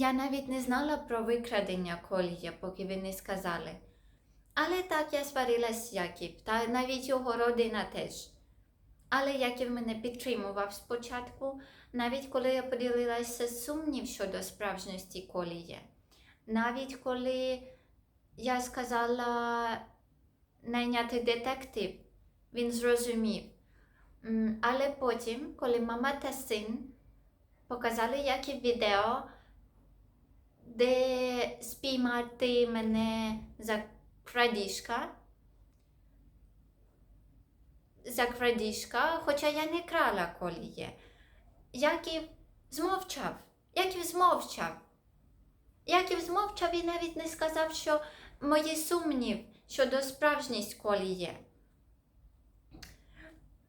Я навіть не знала про викрадення колія, поки ви не сказали. Але так я сварилась з Яків, та навіть його родина теж. Але Яків мене підтримував спочатку, навіть коли я поділилася сумнів щодо справжності колія. Навіть коли я сказала найняти детектив, він зрозумів. Але потім, коли мама та син показали Яків відео, де спіймати мене за крадіжка, за крадіжка, хоча я не крала коліє. Яків змовчав. Яків змовчав. Яків змовчав і навіть не сказав, що мої сумнів щодо справжність коліє.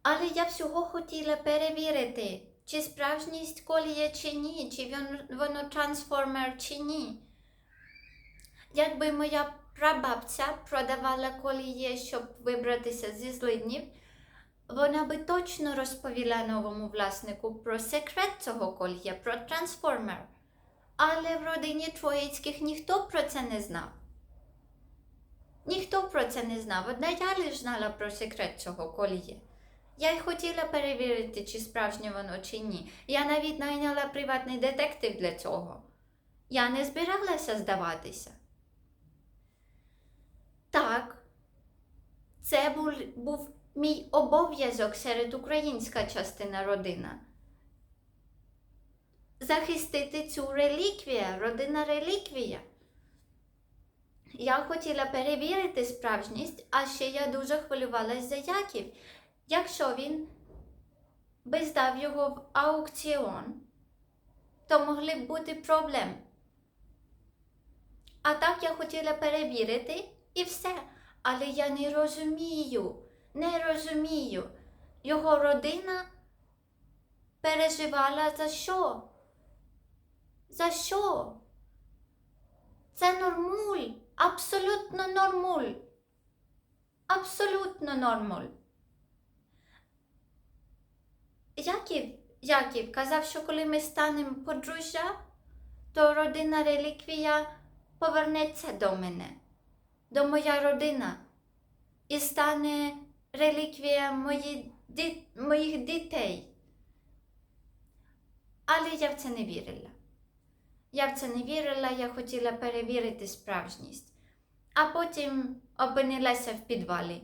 Але я всього хотіла перевірити, чи справжність коліє чи ні, чи воно трансформер чи ні. Якби моя прабабця продавала коліє, щоб вибратися зі злиднів, вона би точно розповіла новому власнику про секрет цього колія, про трансформер. Але в родині Троїцьких ніхто про це не знав. Ніхто про це не знав. Одна я лише знала про секрет цього колія. Я й хотіла перевірити, чи справжнє воно, чи ні. Я навіть найняла приватний детектив для цього. Я не збиралася здаватися. Так, це був, мій обов'язок серед українська частина родина. Захистити цю реліквію, родина реліквія. Я хотіла перевірити справжність, а ще я дуже хвилювалася за Яків. Якщо він би здав його в аукціон, то могли б бути проблеми. А так я хотіла перевірити і все. Але я не розумію, не розумію. Його родина переживала за що? За що? Це нормуль, абсолютно нормуль. Абсолютно нормуль. Яків, Яків казав, що коли ми станемо подружжя, то родина реліквія повернеться до мене, до моя родина, і стане реліквія мої, ді, моїх дітей. Але я в це не вірила. Я в це не вірила, я хотіла перевірити справжність, а потім опинилася в підвалі.